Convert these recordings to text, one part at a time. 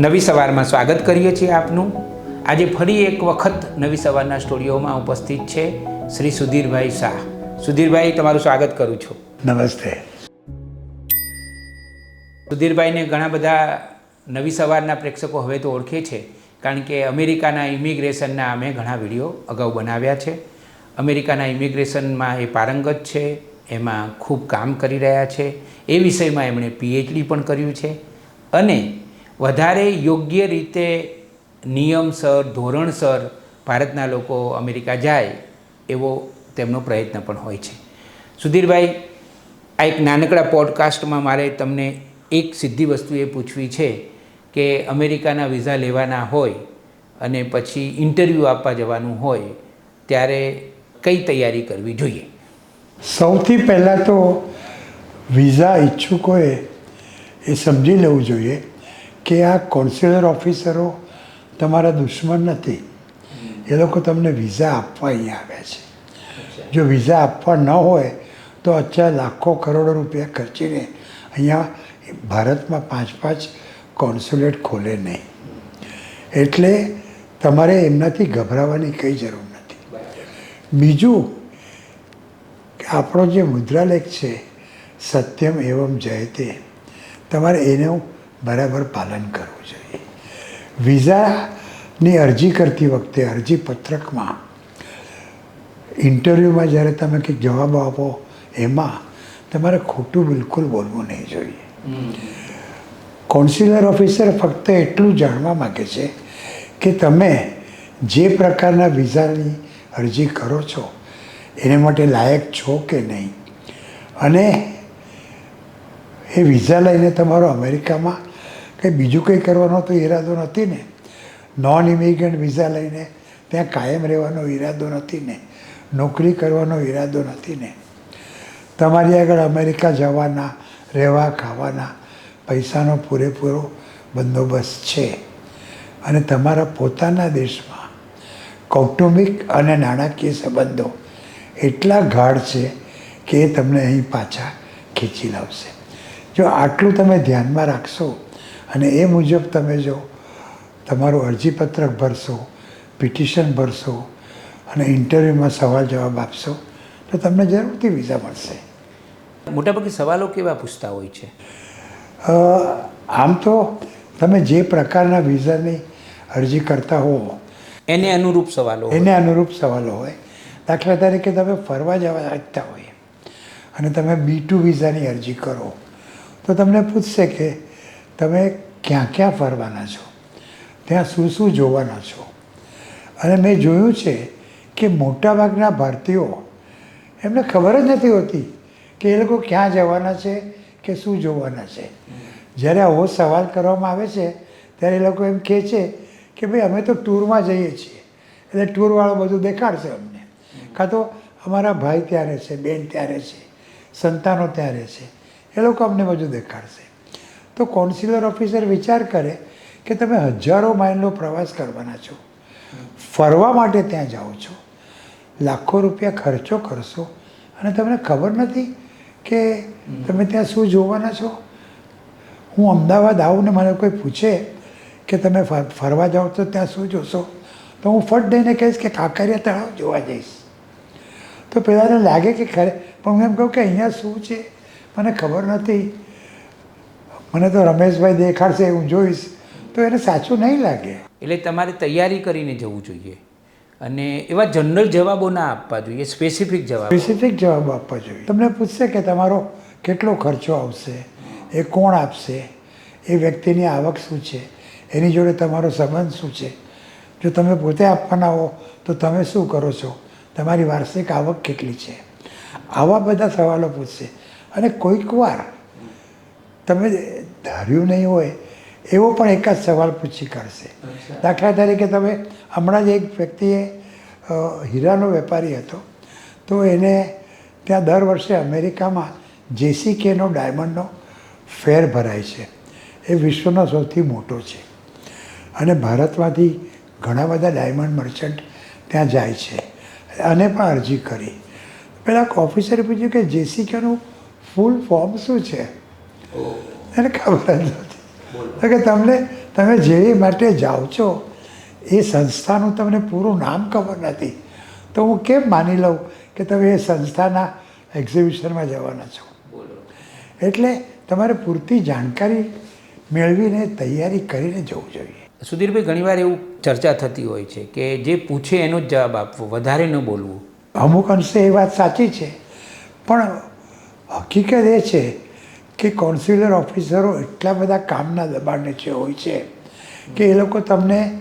નવી સવારમાં સ્વાગત કરીએ છીએ આપનું. આજે ફરી એક વખત નવી સવારના સ્ટુડિયોમાં ઉપસ્થિત છે શ્રી સુધીરભાઈ શાહ. સુધીરભાઈ તમારું સ્વાગત કરું છું. નમસ્તે. સુધીરભાઈને ઘણા બધા નવી સવારના પ્રેક્ષકો હવે તો ઓળખે છે કારણ કે અમેરિકાના ઇમિગ્રેશનના અમે ઘણા વીડિયો અગાઉ બનાવ્યા છે. અમેરિકાના ઇમિગ્રેશનમાં એ પારંગત છે એમાં ખૂબ કામ કરી રહ્યા છે. એ વિષયમાં એમણે પીએચડી પણ કર્યું છે. અને વધારે યોગ્ય રીતે નિયમસર ધોરણસર ભારતના લોકો અમેરિકા જાય એવો તેમનો પ્રયત્ન પણ હોય છે. સુધીરભાઈ, આ એક નાનકડા પોડકાસ્ટમાં મારે તમને એક સીધી વસ્તુ એ પૂછવી છે કે અમેરિકાના વિઝા લેવાના હોય અને પછી ઇન્ટરવ્યૂ આપવા જવાનું હોય ત્યારે કઈ તૈયારી કરવી જોઈએ? સૌથી પહેલાં તો વિઝા ઈચ્છુકોએ એ સમજી લેવું જોઈએ કે આ કોન્સ્યુલર ઓફિસરો તમારા દુશ્મન નથી. એ લોકો તમને વિઝા આપવા અહીંયા આવ્યા છે. જો વિઝા આપવા ન હોય તો અચ્છા લાખો કરોડો રૂપિયા ખર્ચીને અહીંયા ભારતમાં પાંચ પાંચ કોન્સ્યુલેટ ખોલે નહીં. એટલે તમારે એમનાથી ગભરાવાની કંઈ જરૂર નથી. બીજું કે આપણો જે મુદ્રાલેખ છે સત્યમ એવમ જયતે તમારે એનું બરાબર પાલન કરવું જોઈએ. વિઝાની અરજી કરતી વખતે અરજી પત્રકમાં ઇન્ટરવ્યૂમાં જ્યારે તમે કંઈક જવાબ આપો, એમાં તમારે ખોટું બિલકુલ બોલવું નહીં જોઈએ. કોન્સ્યુલર ઓફિસર ફક્ત એટલું જાણવા માગે છે કે તમે જે પ્રકારના વિઝાની અરજી કરો છો, એને માટે લાયક છો કે નહીં? અને એ વિઝા લઈને તમારો અમેરિકામાં કંઈ બીજું કંઈ કરવાનો તો ઈરાદો નથી ને. નોન ઇમિગ્રન્ટ વિઝા લઈને ત્યાં કાયમ રહેવાનો ઈરાદો નથી ને. નોકરી કરવાનો ઈરાદો નથી ને. તમારી આગળ અમેરિકા જવાના, રહેવા ખાવાના પૈસાનો પૂરેપૂરો બંદોબસ્ત છે. અને તમારા પોતાના દેશમાં કૌટુંબિક અને નાણાકીય સંબંધો એટલા ગાઢ છે કે એ તમને અહીં પાછા ખેંચી લાવશે. જો આટલું તમે ધ્યાનમાં રાખશો અને એ મુજબ તમે જો તમારું અરજીપત્રક ભરશો પિટિશન ભરશો અને ઇન્ટરવ્યૂમાં સવાલ જવાબ આપશો તો તમને જરૂરથી વિઝા મળશે. મોટાભાગે સવાલો કેવા પૂછતા હોય છે? આમ તો તમે જે પ્રકારના વિઝાની અરજી કરતા હો એને અનુરૂપ સવાલો એને અનુરૂપ સવાલો હોય. દાખલા તરીકે તમે ફરવા જવા ઈચ્છતા હોય અને તમે બી ટુ વિઝાની અરજી કરો તો તમને પૂછશે કે તમે ક્યાં ક્યાં ફરવાના છો? ત્યાં શું શું જોવાના છો? અને મેં જોયું છે કે મોટાભાગના ભારતીયો, એમને ખબર જ નથી હોતી કે એ લોકો ક્યાં જવાના છે કે શું જોવાના છે. જ્યારે આવો સવાલ કરવામાં આવે છે, ત્યારે એ લોકો એમ કહે છે કે ભાઈ, અમે તો ટૂરમાં જઈએ છીએ. એટલે ટૂરવાળો બધું દેખાડશે અમને. કાં તો અમારા ભાઈ ત્યાં રહે છે, બેન ત્યાં રહે છે, સંતાનો ત્યાં રહે છે. એ લોકો અમને બધું દેખાડશે. તો કોન્સ્યુલર ઓફિસર વિચાર કરે કે તમે હજારો માઇલનો પ્રવાસ કરવાના છો. ફરવા માટે ત્યાં જાઓ છો. લાખો રૂપિયા ખર્ચો કરશો. અને તમને ખબર નથી કે તમે ત્યાં શું જોવાના છો? હું અમદાવાદ આવું ને મને કોઈ પૂછે કે તમે ફરવા જાઓ તો ત્યાં શું જોશો? તો હું ફટ દઈને કહીશ કે કાંકરિયા તળાવ જોવા જઈશ. તો પેલાને લાગે કે ખરે, પણ હું એમ કહું કે અહીંયા શું છે? મને ખબર નથી. મને તો રમેશભાઈ દેખાડશે હું જોઈશ તો એને સાચું નહીં લાગે. એટલે તમારે તૈયારી કરીને જવું જોઈએ. અને એવા જનરલ જવાબો ના આપવા જોઈએ સ્પેસિફિક જવાબ. સ્પેસિફિક જવાબ આપવા જોઈએ. તમને પૂછશે કે તમારો કેટલો ખર્ચો આવશે એ કોણ આપશે એ વ્યક્તિની આવક શું છે એની જોડે તમારો સંબંધ શું છે. જો તમે પોતે આપવાના હો તો તમે શું કરો છો? તમારી વાર્ષિક આવક કેટલી છે? આવા બધા સવાલો પૂછશે. અને કોઈક વાર તમે ધાર્યું નહીં હોય એવો પણ એકાદ સવાલ પૂછી કાઢશે. દાખલા તરીકે તમે હમણાં જ એક વ્યક્તિએ હીરાનો વેપારી હતો તો એને ત્યાં દર વર્ષે અમેરિકામાં જેસી કેનો ડાયમંડનો ફેર ભરાય છે. એ વિશ્વનો સૌથી મોટો છે. અને ભારતમાંથી ઘણા બધા ડાયમંડ મર્ચન્ટ ત્યાં જાય છે. અને પણ અરજી કરી. પહેલાં ઓફિસરે પૂછ્યું કે જેસી કેનું ફૂલ ફોર્મ શું છે? એને ખબર જ નથી. તો કે તમને તમે જે માટે જાઓ છો એ સંસ્થાનું તમને પૂરું નામ ખબર નથી. તો હું કેમ માની લઉં કે તમે એ સંસ્થાના એક્ઝિબિશનમાં જવાના છો? એટલે તમારે પૂરતી જાણકારી મેળવીને તૈયારી કરીને જવું જોઈએ. સુધીરભાઈ ઘણીવાર એવું ચર્ચા થતી હોય છે કે જે પૂછે એનો જ જવાબ આપવો વધારે ન બોલવું. અમુક અંશે એ વાત સાચી છે પણ હકીકત એ છે કે કોન્સ્યુલર ઓફિસરો એટલા બધા કામના દબાણ નીચે હોય છે કે એ લોકો તમને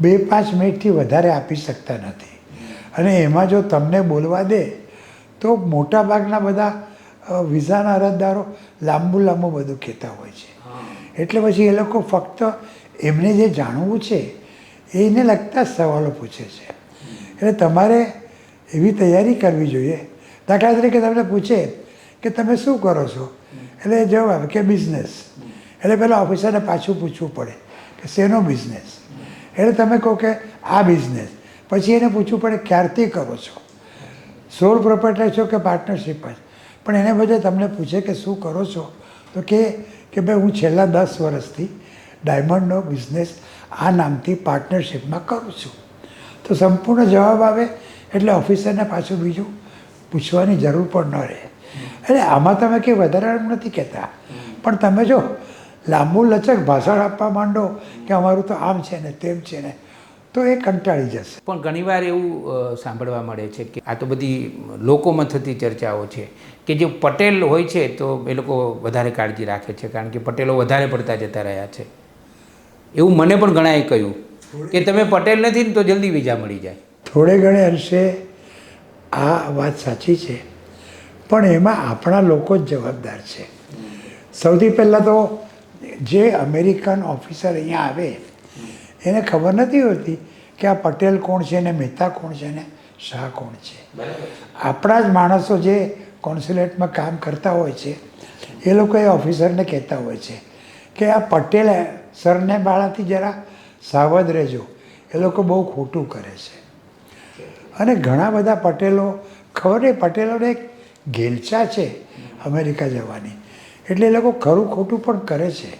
બે પાંચ મિનિટથી વધારે આપી શકતા નથી. અને એમાં જો તમને બોલવા દે તો મોટાભાગના બધા વિઝાના અરજદારો લાંબુ લાંબુ બધું કહેતા હોય છે. એટલે પછી એ લોકો ફક્ત એમને જે જાણવું છે એને લગતા સવાલો પૂછે છે. એટલે તમારે એવી તૈયારી કરવી જોઈએ. દાખલા તરીકે તમને પૂછે કે તમે શું કરો છો? એટલે જવાબ આવે કે બિઝનેસ એટલે પેલા ઓફિસરને પાછું પૂછવું પડે કે શેનો બિઝનેસ એટલે તમે કહો કે આ બિઝનેસ પછી એને પૂછવું પડે, ક્યારથી કરો છો? સોલ પ્રોપર્ટર છો કે પાર્ટનરશિપ જ પણ એને બદલે તમને પૂછે કે શું કરો છો? તો કે કે ભાઈ, હું છેલ્લા દસ વર્ષથી ડાયમંડનો બિઝનેસ આ નામથી પાર્ટનરશિપમાં કરું છું. તો સંપૂર્ણ જવાબ આવે એટલે ઓફિસરને પાછું બીજું પૂછવાની જરૂર પણ ન રહે. એટલે આમાં તમે કંઈ વધારે નથી કહેતા. પણ તમે જો લાંબુ લચક ભાષણ આપવા માંડો કે અમારું તો આમ છે ને તેમ છે ને તો એ કંટાળી જશે. પણ ઘણીવાર એવું સાંભળવા મળે છે કે આ તો બધી લોકોમાં થતી ચર્ચાઓ છે કે જે પટેલ હોય છે તો એ લોકો વધારે કાળજી રાખે છે કારણ કે પટેલો વધારે પડતા જતા રહ્યા છે. એવું મને પણ ઘણાએ કહ્યું કે તમે પટેલ નથી ને તો જલ્દી વિઝા મળી જાય. થોડે ઘણે અંશે આ વાત સાચી છે. પણ એમાં આપણા લોકો જ જવાબદાર છે. સૌથી પહેલાં તો જે અમેરિકન ઓફિસર અહીંયા આવે એને ખબર નથી હોતી કે આ પટેલ કોણ છે ને મહેતા કોણ છે ને શાહ કોણ છે. આપણા જ માણસો જે કોન્સ્યુલેટમાં કામ કરતા હોય છે એ લોકો એ ઓફિસરને કહેતા હોય છે કે આ પટેલ સરને બાળાથી જરા સાવધ રહેજો એ લોકો બહુ ખોટું કરે છે. અને ઘણા બધા પટેલો ખબર નહીં પટેલોને એક ઘેલચા છે અમેરિકા જવાની. એટલે એ લોકો ખરું ખોટું પણ કરે છે.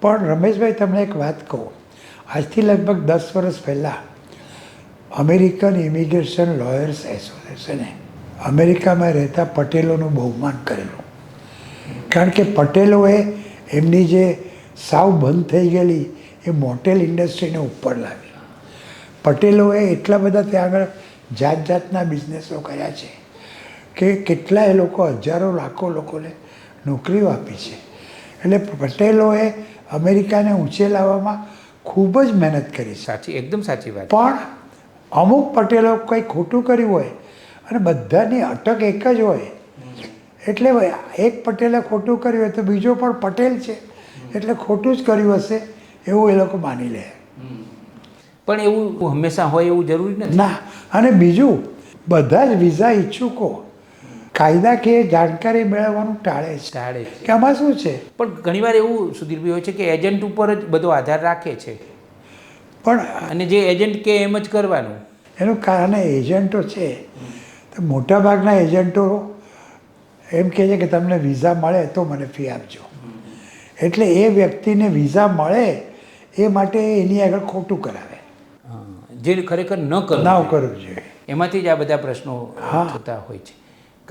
પણ રમેશભાઈ, તમને એક વાત કહું. આજથી લગભગ દસ વર્ષ પહેલાં અમેરિકન ઇમિગ્રેશન લોયર્સ એસોસિએશને અમેરિકામાં રહેતા પટેલોનું બહુમાન કરેલું. કારણ કે પટેલોએ એમની જે સાવ બંધ થઈ ગયેલી એ મોટેલ ઇન્ડસ્ટ્રીને ઉપર લાવી. પટેલોએ એટલા બધા ત્યાં આગળ જાત જાતના બિઝનેસો કર્યા છે. કે કેટલાય લોકો હજારો લાખો લોકોને નોકરીઓ આપી છે. એટલે પટેલોએ અમેરિકાને ઊંચે લાવવામાં ખૂબ જ મહેનત કરી સાચી એકદમ સાચી વાત. પણ અમુક પટેલો કંઈ ખોટું કર્યું હોય અને બધાની અટક એક જ હોય એટલે એક પટેલે ખોટું કર્યું હોય તો બીજો પણ પટેલ છે. એટલે ખોટું જ કર્યું હશે એવું એ લોકો માની લે. પણ એવું હંમેશા હોય એવું જરૂરી નથી? ના અને બીજું બધા જ વિઝા ઈચ્છુકો કાયદાકીય જાણકારી મેળવવાનું ટાળે છે. ટાળે છે. કે આમાં શું છે? પણ ઘણીવાર એવું સુધીરભાઈ હોય છે કે એજન્ટ ઉપર જ બધો આધાર રાખે છે. પણ અને જે એજન્ટ કે એમ જ કરવાનું. એનું કારણ એજન્ટો છે. તો મોટાભાગના એજન્ટો એમ કહે છે કે તમને વિઝા મળે તો મને ફી આપજો. એટલે એ વ્યક્તિને વિઝા મળે એ માટે એની આગળ ખોટું કરાવે. જે ખરેખર ન કરવું ના કરવું જોઈએ. એમાંથી જ આ બધા પ્રશ્નો હા. થતા હોય છે.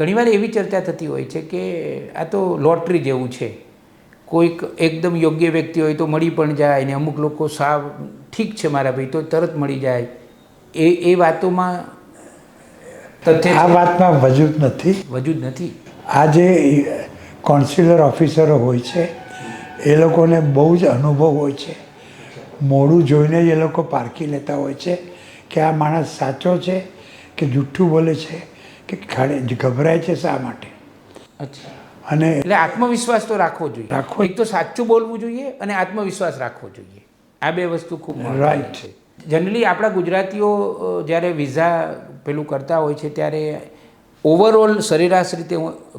ઘણીવાર એવી ચર્ચા થતી હોય છે કે આ તો લોટરી જેવું છે. કોઈક એકદમ યોગ્ય વ્યક્તિ હોય તો મળી પણ જાય ને અમુક લોકો સાવ ઠીક છે મારા ભાઈ તો તરત મળી જાય. એ એ વાતોમાં તથ્ય આ? વાતમાં વજૂદ નથી. વજૂદ નથી. આ જે કોન્સ્યુલર ઓફિસરો હોય છે એ લોકોને બહુ જ અનુભવ હોય છે. મોડું જોઈને જ એ લોકો પારખી લેતા હોય છે કે આ માણસ સાચો છે કે જુઠ્ઠું બોલે છે. કે ખાડે ગભરાય છે શા માટે? અચ્છા. અને એટલે આત્મવિશ્વાસ તો રાખવો જોઈએ. રાખવો. એક તો સાચું બોલવું જોઈએ અને આત્મવિશ્વાસ રાખવો જોઈએ. આ બે વસ્તુ ખૂબ રાઈટ છે. જનરલી આપણા ગુજરાતીઓ જ્યારે વિઝા પેલું કરતા હોય છે ત્યારે ઓવરઓલ સરેરાશ રીતે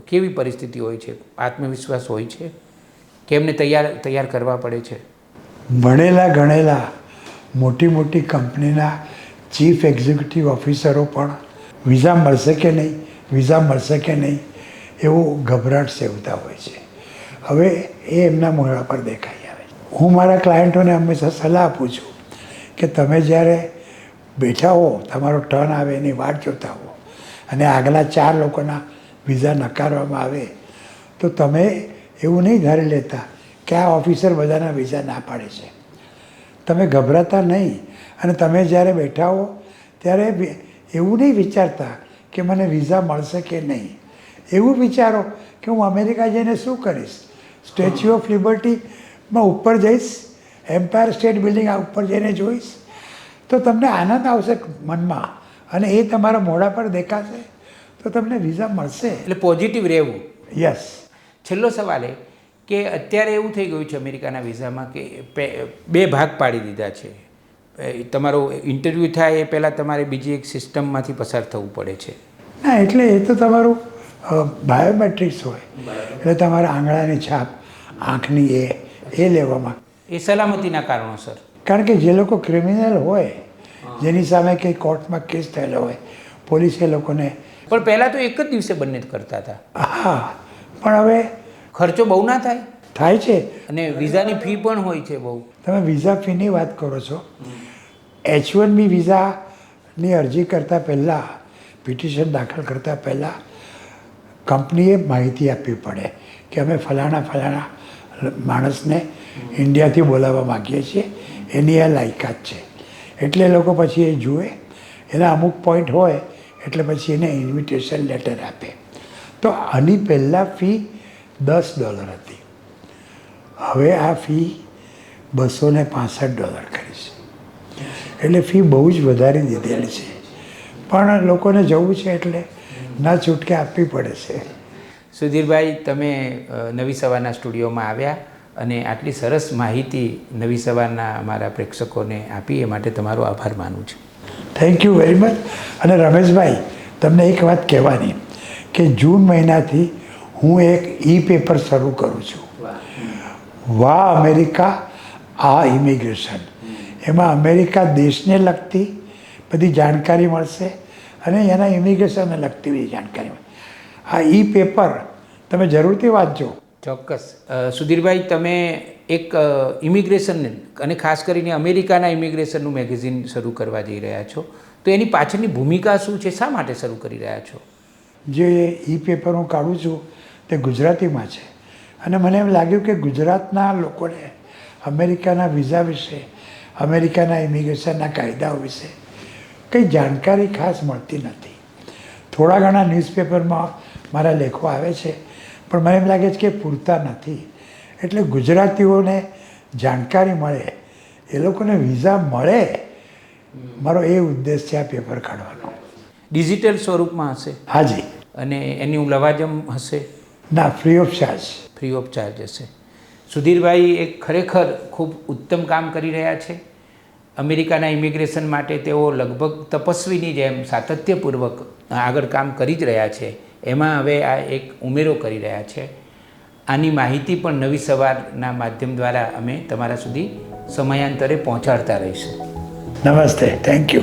કેવી પરિસ્થિતિ હોય છે? આત્મવિશ્વાસ હોય છે? કે એમને તૈયાર તૈયાર કરવા પડે છે? ભણેલા ગણેલા મોટી મોટી કંપનીના ચીફ એક્ઝિક્યુટિવ ઓફિસરો પણ વિઝા મળશે કે નહીં? વિઝા મળશે કે નહીં? એવું ગભરાટ સેવતા હોય છે. હવે એ એમના મોઢા પર દેખાઈ આવે છે. હું મારા ક્લાયન્ટોને હંમેશા સલાહ આપું છું કે તમે જ્યારે બેઠા હો, તમારો ટર્ન આવે, એની વાટ જોતા હો, અને આગલા ચાર લોકોના વિઝા નકારવામાં આવે, તો તમે એવું નહીં ધારી લેતા કે આ ઓફિસર બધાના વિઝા ના પાડે છે. તમે ગભરાતા નહીં. અને તમે જ્યારે બેઠા હો, ત્યારે એવું નહીં વિચારતા કે મને વિઝા મળશે કે નહીં. એવું વિચારો કે હું અમેરિકા જઈને શું કરીશ? સ્ટેચ્યુ ઓફ લિબર્ટીમાં ઉપર જઈશ? એમ્પાયર સ્ટેટ બિલ્ડિંગ આ ઉપર જઈને જોઈશ? તો તમને આનંદ આવશે મનમાં અને એ તમારા મોઢા પર દેખાશે. તો તમને વિઝા મળશે. એટલે પોઝિટિવ રહેવું. યસ છેલ્લો સવાલ એ કે અત્યારે એવું થઈ ગયું છે અમેરિકાના વિઝામાં કે બે ભાગ પાડી દીધા છે. તમારો ઇન્ટરવ્યૂ થાય એ પહેલાં તમારે બીજી એક સિસ્ટમમાંથી પસાર થવું પડે છે. ના એટલે એ તો તમારું બાયોમેટ્રિક્સ હોય. એટલે તમારા આંગળાની છાપ આંખની એ એ લેવામાં. એ સલામતીના કારણોસર. કારણ કે જે લોકો ક્રિમિનલ હોય જેની સામે કંઈ કોર્ટમાં કેસ થયેલો હોય પોલીસ એ લોકોને પણ પહેલાં તો એક જ દિવસે બંને કરતા હતા. હા પણ હવે ખર્ચો બહુ ના થાય? થાય છે? અને વિઝાની ફી પણ હોય છે બહુ. તમે વિઝા ફીની વાત કરો છો. એચ વન બી વિઝાની અરજી કરતાં પહેલાં પિટિશન દાખલ કરતાં પહેલાં કંપનીએ માહિતી આપવી પડે કે અમે ફલાણા ફલાણા માણસને ઇન્ડિયાથી બોલાવવા માગીએ છીએ. એની આ લાયકાત છે. એટલે એ લોકો પછી એ જુએ. એના અમુક પોઈન્ટ હોય એટલે પછી એને ઇન્વિટેશન લેટર આપે. તો આની પહેલાં ફી દસ ડોલર હતી. હવે આ ફી બસો ને પાસઠ ડોલર કરી છે. એટલે ફી બહુ જ વધારી દીધેલી છે. પણ લોકોને જવું છે એટલે ના છૂટકે આપવી પડે છે. સુધીરભાઈ તમે નવી સવારના સ્ટુડિયોમાં આવ્યા અને આટલી સરસ માહિતી નવી સવારના અમારા પ્રેક્ષકોને આપી એ માટે તમારો આભાર માનું છું. થેન્ક યુ વેરી મચ અને રમેશભાઈ તમને એક વાત કહેવાની કે જૂન મહિનાથી હું એક ઈ પેપર શરૂ કરું છું. વાહ અમેરિકા? આ ઇમિગ્રેશન. એમાં અમેરિકા દેશને લગતી બધી જાણકારી મળશે અને એના ઇમિગ્રેશનને લગતી બધી જાણકારી મળે આ ઈ પેપર તમે જરૂરથી વાંચજો. ચોક્કસ. સુધીરભાઈ તમે એક ઇમિગ્રેશન અને ખાસ કરીને અમેરિકાના ઇમિગ્રેશનનું મેગેઝિન શરૂ કરવા જઈ રહ્યા છો. તો એની પાછળની ભૂમિકા શું છે? શા માટે શરૂ કરી રહ્યા છો? જે ઈ પેપર હું કાઢું છું તે ગુજરાતીમાં છે. અને મને એમ લાગ્યું કે ગુજરાતના લોકોને અમેરિકાના વિઝા વિશે અમેરિકાના ઇમિગ્રેશનના કાયદાઓ વિશે કંઈ જાણકારી ખાસ મળતી નથી. થોડા ઘણા ન્યૂઝપેપરમાં મારા લેખો આવે છે પણ મને એમ લાગે છે કે પૂરતા નથી. એટલે ગુજરાતીઓને જાણકારી મળે એ લોકોને વિઝા મળે મારો એ ઉદ્દેશ છે આ પેપર કાઢવાનો. ડિજિટલ સ્વરૂપમાં હશે? હાજી અને એની લવાજમ હશે? ના free of charge. Free of charge હશે. સુધીરભાઈ એક ખરેખર ખૂબ ઉત્તમ કામ કરી રહ્યા છે. અમેરિકાના ઇમિગ્રેશન માટે તેઓ લગભગ તપસ્વીની જેમ સાતત્યપૂર્વક આગળ કામ કરી જ રહ્યા છે. એમાં હવે આ એક ઉમેરો કરી રહ્યા છે. આની માહિતી પણ નવી સવારના માધ્યમ દ્વારા અમે તમારા સુધી સમયાંતરે પહોંચાડતા રહીશું. નમસ્તે. Thank you